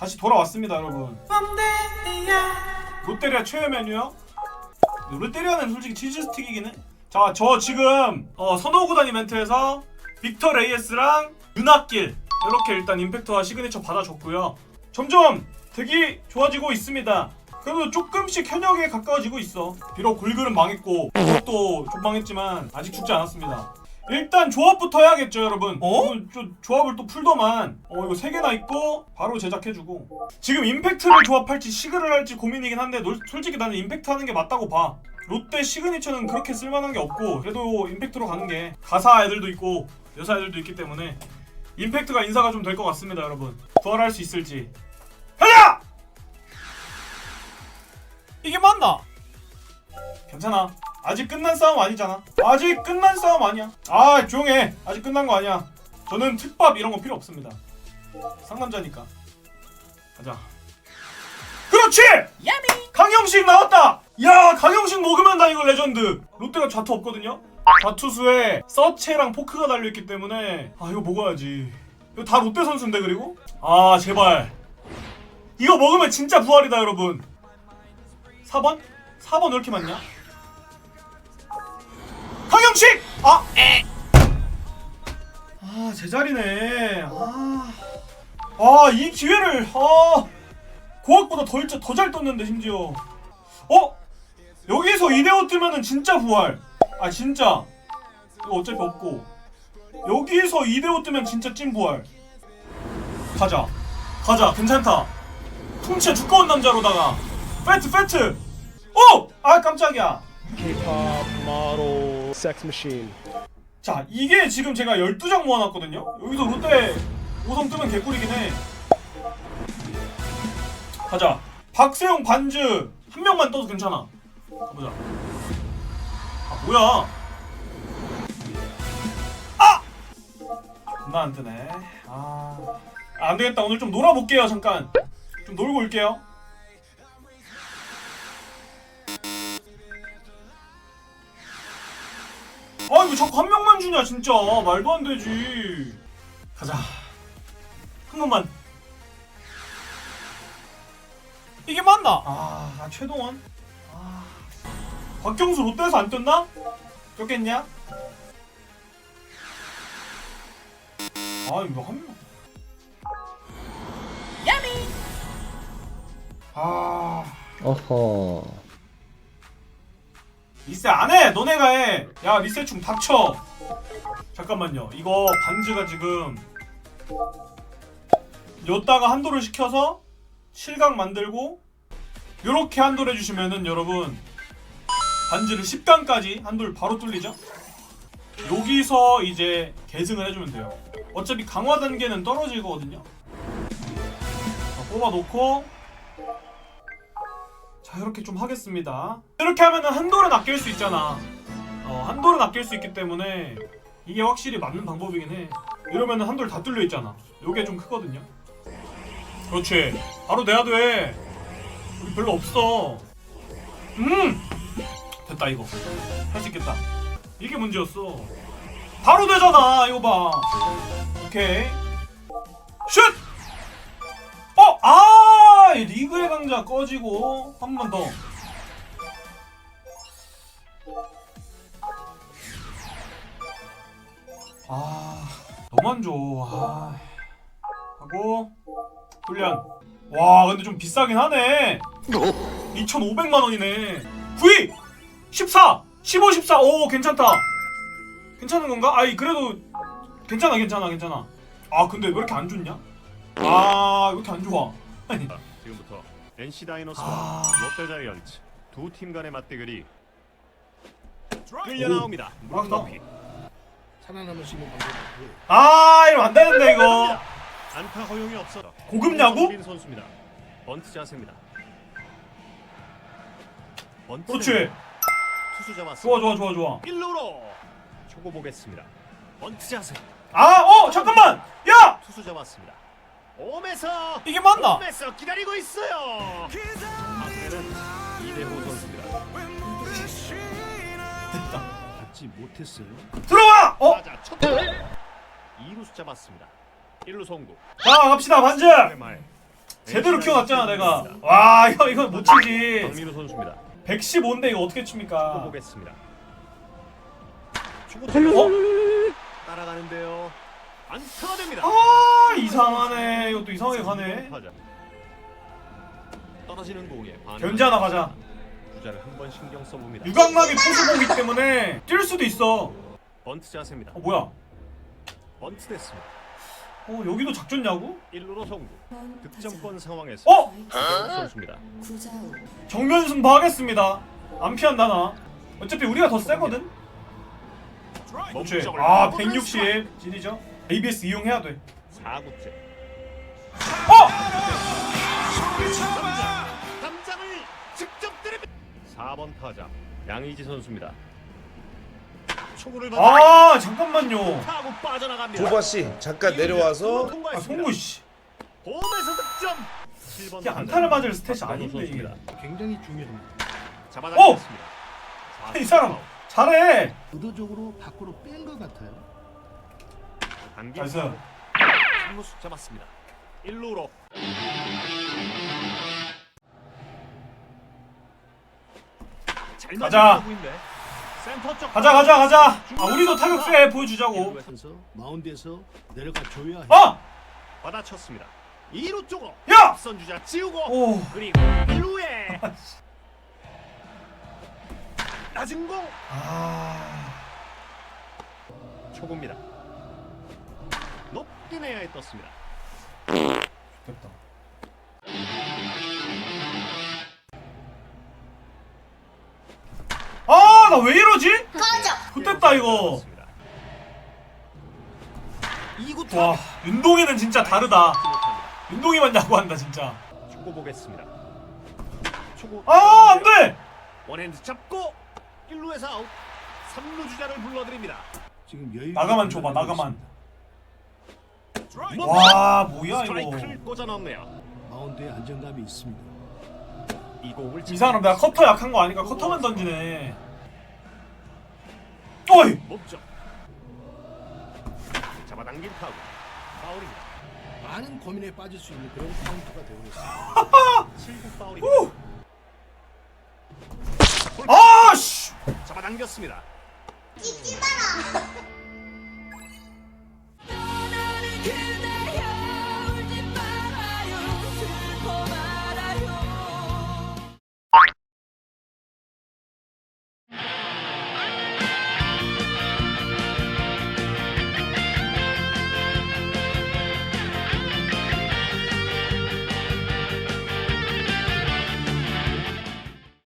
다시 돌아왔습니다 여러분 롯데리아 최애 메뉴요? 롯데리아는 솔직히 치즈 스틱이긴 해. 자, 저 지금 어, 선호 구단 이벤트에서 빅터 레이에스랑 윤학길 이렇게 일단 임팩트와 시그니처 받아줬고요. 점점 덱이 좋아지고 있습니다. 그래도 조금씩 현역에 가까워지고 있어. 비록 골글은 망했고 그것도 좀 망했지만 아직 죽지 않았습니다. 일단 조합부터 해야겠죠, 여러분. 어? 저 조합을 또 풀더만. 어, 이거 세 개나 있고 바로 제작해주고. 지금 임팩트를 조합할지 시그를 할지 고민이긴 한데 놀- 솔직히 나는 임팩트 하는 게 맞다고 봐. 롯데 시그니처는 그렇게 쓸만한 게 없고 그래도 임팩트로 가는 게 가사 애들도 있고 여사 애들도 있기 때문에 임팩트가 인사가 좀 될 것 같습니다, 여러분. 부활할 수 있을지. 가자! 이게 맞나? 괜찮아. 아직 끝난 싸움 아니잖아. 아직 끝난 싸움 아니야. 아 조용해. 아직 끝난 거 아니야. 저는 특밥 이런 거 필요 없습니다. 상남자니까. 가자. 그렇지! 강영식 나왔다! 야 강영식 먹으면 나 이거 레전드. 롯데가 좌투 없거든요. 좌투수에 서체랑 포크가 달려있기 때문에 아 이거 먹어야지. 이거 다 롯데 선수인데 그리고? 아 제발. 이거 먹으면 진짜 부활이다 여러분. 4번? 4번 왜 이렇게 많냐? 황영식! 아! 에! 아 제자리네. 아... 아, 이 기회를. 아... 고학보다 더잘 떴는데 심지어. 어? 여기서 2대5 뜨면은 진짜 부활. 아 진짜. 이거 어차피 없고. 여기서 2대5 뜨면 진짜 찐 부활. 가자. 가자. 괜찮다. 퉁치에 두꺼운 남자로다가. 페트 페트. 오! 아 깜짝이야 K-pop model sex machine. 자 이게 지금 제가 12장 모아놨거든요? 여기서 롯데 5성 뜨면 개꿀이긴 해. 가자. 박세용 반즈 한 명만 떠도 괜찮아. 가보자. 아 뭐야? 아! 존나 안 뜨네. 아. 안되겠다. 오늘 좀 놀아볼게요 잠깐. 좀 놀고 올게요 아 이거 자꾸 한 명만 주냐 진짜 말도 안 되지 가자 한 번만 이게 맞나? 아, 아 최동원 아 박경수 롯데에서 안 떴나? 떴겠냐? 아 이거 한 명. 아 어허. 리세 안해! 너네가 해야 리세 좀 닥쳐! 잠깐만요. 이거 반즈가 지금 여다가 한도를 시켜서 실각 만들고 요렇게 한도를 해주시면은 여러분 반즈를 10강까지 한도를 바로 뚫리죠? 여기서 이제 계승을 해주면 돼요. 어차피 강화 단계는 떨어질 거거든요. 자, 뽑아놓고 자 이렇게 좀 하겠습니다. 이렇게 하면은 한도를 아낄 수 있잖아. 어 한도를 아낄 수 있기 때문에 이게 확실히 맞는 방법이긴 해. 이러면은 한도를 다 뚫려 있잖아. 요게 좀 크거든요. 그렇지. 바로 내야 돼. 우리 별로 없어. 음! 됐다 이거. 할 수 있겠다. 이게 문제였어. 바로 되잖아 이거 봐. 오케이. 슛! 이 리그의 강자 꺼지고 한 번 더. 아, 안 줘. 아. 하고 훈련. 와, 근데 좀 비싸긴 하네. 2,500만 원이네. 9위! 14! 15, 14. 오, 괜찮다. 괜찮은 건가? 아이, 그래도 괜찮아, 괜찮아, 괜찮아. 아, 근데 왜 이렇게 안 좋냐? 아, 왜 이렇게 안 좋아? 아니. 지금부터 NC 다이노스와 아. 롯데 자이언츠 두 팀 간의 맞대결이 끌려 나옵니다. 뭐라 높이. 살아남을 수 있는 방법이 아, 이러면 안 되는데, 이거. 안타 허용이 없어. 고급 야구? 빈 선수입니다. 번트 자세입니다. 번트 그렇지. 투수 잡았습니다. 좋아, 좋아, 좋아, 좋아. 1루로 초고 보겠습니다. 번트 자세. 아, 어, 잠깐만! 야! 투수 잡았습니다. 홈에서 이게 맞나? 홈에서 기다리고 있어요. 이대호 선수입니다. 됐다. 받지 못했어요. 들어와! 어? 맞아 첫 2루수 잡았습니다. 1루 송구. 자, 갑시다, 반즈! 말 제대로 키워놨잖아 내가 와 이거 이거 못 치지 박민우 선수입니다. 115인데 이거 어떻게 칩니까 보겠습니다. 초구 어? 따라가는데요. 안타가 됩니다. 아 이상하네 이것도 이상하게 가네. 떨어지는 공에 반응. 견제 하나 가자 주자를 한번 신경 써봅니다. 유강남이 포수공이기 때문에 뛸 수도 있어 번트 자세입니다. 어 뭐야 번트 됐습니다. 어 여기도 작전냐고? 1루로 송구. 득점권 상황에서 어? 선수입니다. 구자우 정면 승부하겠습니다 안 피한다 나 어차피 우리가 더 세거든 멈춰을 아 막아보는 160 찔이죠 ABS 이용해야 돼 4구째. 어! 담장을 직접 때립니다. 4번 타자 양의지 선수입니다. 초구를 받아 아 잠깐만요 타고 빠져나갑니다. 조바 씨 잠깐 내려와서 아. 송구 씨 홈에서 득점. 7번 이게 안타를 맞을 스탯이 아닌데 이게 굉장히 중요합니다. 잡아당겼습니다. 어! 이 사람 잘해 의도적으로 밖으로 뺀 것 같아요. 당긴 나이스. 삼루수 잡았습니다. 1루로 잘 가자. 센터 쪽 가자 가자 가자 아 우리도 타격세 보여주자고 그래서 마운드에서 내려가 줘야 해. 어! 받아쳤습니다. 2루 쪽으로 야! 앞선 주자 지우고 오 그리고 1루에 낮은 공 아... 초구입니다. 내야에 떴습니다. 됐다 아 나 왜 이러지? 꺼져 좋됐다 이거 2구 와 윤동이는 진짜 다르다. 윤동이만 야구한다 진짜 초구 보겠습니다. 초구 아 안 돼 원핸드 잡고 1루에서 아웃 3루 주자를 불러드립니다. 지금 여유. 나가만 줘봐 나가만 와와 뭐야 스트라이크를 이거 꽂아 넣네요. 마운드에 안정감이 있습니다. 이 공을 이 사람 내가 커터 약한 거 아니까 커터만 던지네 어이 잡아당긴 타구 파울입니다. 많은 고민에 빠질 수 있는 그런 카운트가 되고 있습니다. 7구 파울입니다. 아씨 잡아당겼습니다. 떠나는 그대